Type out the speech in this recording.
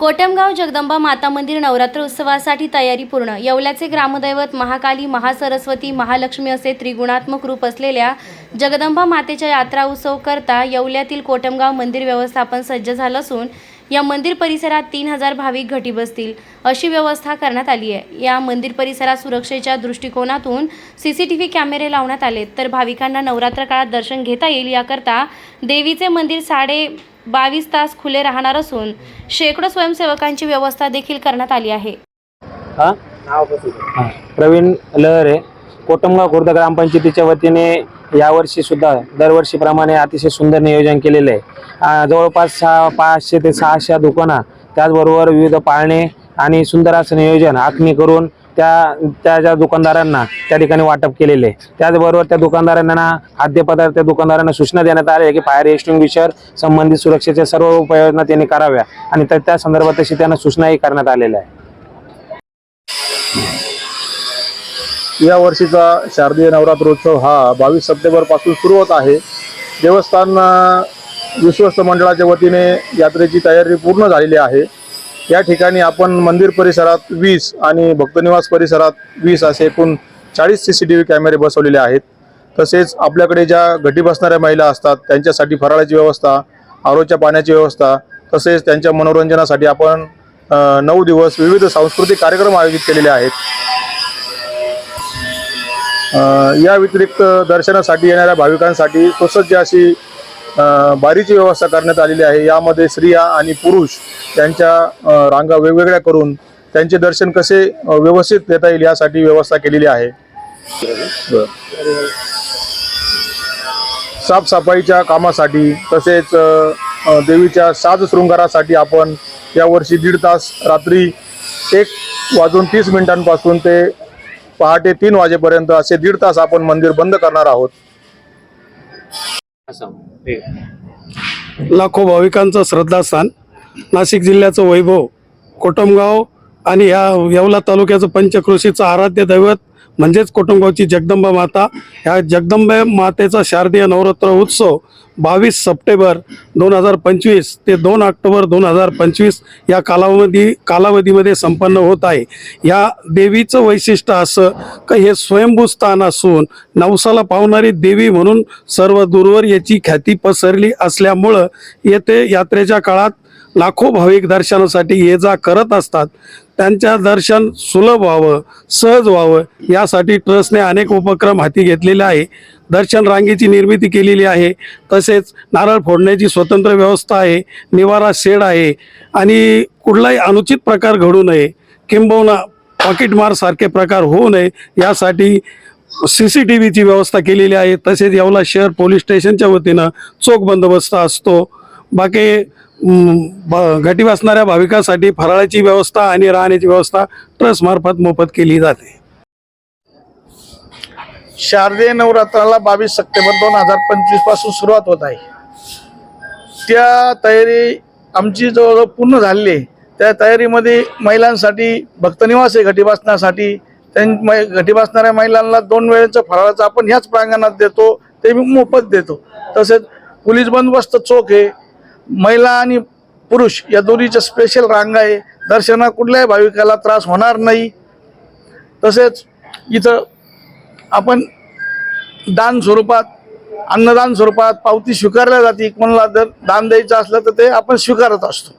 कोटमगाव जगदंबा माता मंदिर नवरात्र उत्सवासाठी तयारी पूर्ण. येवल्याचे ग्रामदैवत महाकाली महासरस्वती महालक्ष्मी असे त्रिगुणात्मक रूप असलेल्या जगदंबा मातेच्या यात्रा उत्सव करता येवल्यातील कोटमगाव मंदिर व्यवस्थापन सज्ज झालं असून या मंदिर परिसरात तीन हजार भाविक घटी बसतील अशी व्यवस्था करण्यात आली आहे. या मंदिर परिसरात सुरक्षेच्या दृष्टिकोनातून सी सी टी व्ही कॅमेरे लावण्यात आले तर भाविकांना नवरात्र काळात दर्शन घेता येईल याकरता देवीचे मंदिर साडे बावीस तास खुले राहणार असून शेकडो स्वयंसेवकांची व्यवस्था देखील करण्यात आली आहे. प्रवीण लहरे. कोटमगाव खुर्द ग्रामपंचायतीच्या वतीने यावर्षी सुद्धा दरवर्षीप्रमाणे अतिशय सुंदर नियोजन केलेलं आहे. जवळपास सहा पाचशे ते सहाशे दुकानं त्याचबरोबर विविध पाळणे आणि सुंदर असं नियोजन आखणी करून त्या त्या ज्या दुकानदारांना त्या ठिकाणी वाटप केलेले आहे. त्याचबरोबर त्या दुकानदारांना खाद्यपदार्थ त्या दुकानदारांना सूचना देण्यात आल्या आहे की फायर एक्स्टिंग्विशर संबंधित सुरक्षेच्या सर्व उपाययोजना त्यांनी कराव्या आणि त्या संदर्भात तशी त्यांना सूचनाही करण्यात आलेल्या आहे या वर्षीचा शारदीय नवरात्रोत्सव हा बावीस सप्टेंबरपासून सुरू होत आहे. देवस्थान विश्वस्त मंडळाच्या वतीने यात्रेची तयारी पूर्ण झालेली आहे. या ठिकाणी आपण मंदिर परिसरात वीस आणि भक्तनिवास परिसरात वीस असे एकूण चाळीस सी सी टी व्ही कॅमेरे बसवलेले आहेत. तसेच आपल्याकडे ज्या घटी बसणाऱ्या महिला असतात त्यांच्यासाठी फराळाची व्यवस्था आरोच्या पाण्याची व्यवस्था तसेच त्यांच्या मनोरंजनासाठी आपण नऊ दिवस विविध सांस्कृतिक कार्यक्रम आयोजित केलेले आहेत. या व्यतिरिक्त दर्शनासाठी येणाऱ्या भाविकांसाठी सुसज्ज अशी बारीची व्यवस्था करण्यात आलेली आहे. यामध्ये स्त्रिया आणि पुरुष त्यांच्या रांगा वेगवेगळ्या करून त्यांचे दर्शन कसे व्यवस्थित देता येईल यासाठी व्यवस्था केलेली आहे. साफसफाईच्या कामासाठी तसेच देवीच्या साज शृंगारासाठी आपण यावर्षी दीड तास रात्री एक वाजून तीस मिनिटांपासून ते पहाटे तीन वाजेपर्यंत असे दीड तास आपण मंदिर बंद करणार आहोत. लाखो भाविकांचं श्रद्धास्थान. नाशिक जिल्ह्याचं वैभव. कोटमगाव आणि या येवला तालुक्याचं पंचक्रोशीचं आराध्य दैवत म्हणजेच कुटुंबाची जगदंबा माता ह्या जगदंबे मातेचा शारदीय नवरात्र उत्सव बावीस सप्टेंबर दोन हजार पंचवीस ते दोन ऑक्टोबर दोन हजार पंचवीस या कालावधी कालावधीमध्ये संपन्न होत आहे. या देवीचं वैशिष्ट्य असं का हे स्वयंभू स्थान असून नवसाला पावणारी देवी म्हणून सर्व दूरवर याची ख्याती पसरली असल्यामुळं येथे यात्रेच्या काळात लाखो भाविक दर्शनासाठी ये जा करत असतात. त्यांच्या दर्शन सुलभ व्हावं सहज व्हावं यासाठी ट्रस्टने अनेक उपक्रम हाती घेतलेले आहे. दर्शन रांगेची निर्मिती केलेली आहे. तसेच नारळ फोडण्याची स्वतंत्र व्यवस्था आहे. निवारा शेड आहे. आणि कुठलाही अनुचित प्रकार घडू नये. किंबहुना पॉकेटमारसारखे प्रकार होऊ नये. यासाठी सी सी टी व्हीची व्यवस्था केलेली आहे. तसेच येवला शहर पोलीस स्टेशनच्या वतीनं चोख बंदोबस्त असतो. बाकी घटी बसणाऱ्या भाविकांसाठी फराळाची व्यवस्था आणि राहण्याची व्यवस्था ट्रस्टमार्फत मोफत केली जाते. शारदीय नवरात्राला बावीस सप्टेंबर दोन हजार पंचवीसपासून सुरुवात होत आहे. त्या तयारी आमची जवळजवळ पूर्ण झालेली आहे. त्या तयारीमध्ये महिलांसाठी भक्तनिवास आहे घटीबासनासाठी त्यां घटी बसणाऱ्या महिलांना दोन वेळेचं फराळाचं आपण ह्याच प्रांगणात देतो ते मी मोफत देतो. तसेच पोलीस बंदोबस्त चोख आहे. महिला आणि पुरुष या दोन्हीच्या स्पेशल रांगा आहे. दर्शना कुठल्याही भाविकाला त्रास होणार नाही. तसेच इथं आपण दान स्वरूपात अन्नदान स्वरूपात पावती स्वीकारल्या जाते. कोणाला जर दान द्यायचं असलं तर ते आपण स्वीकारत असतो.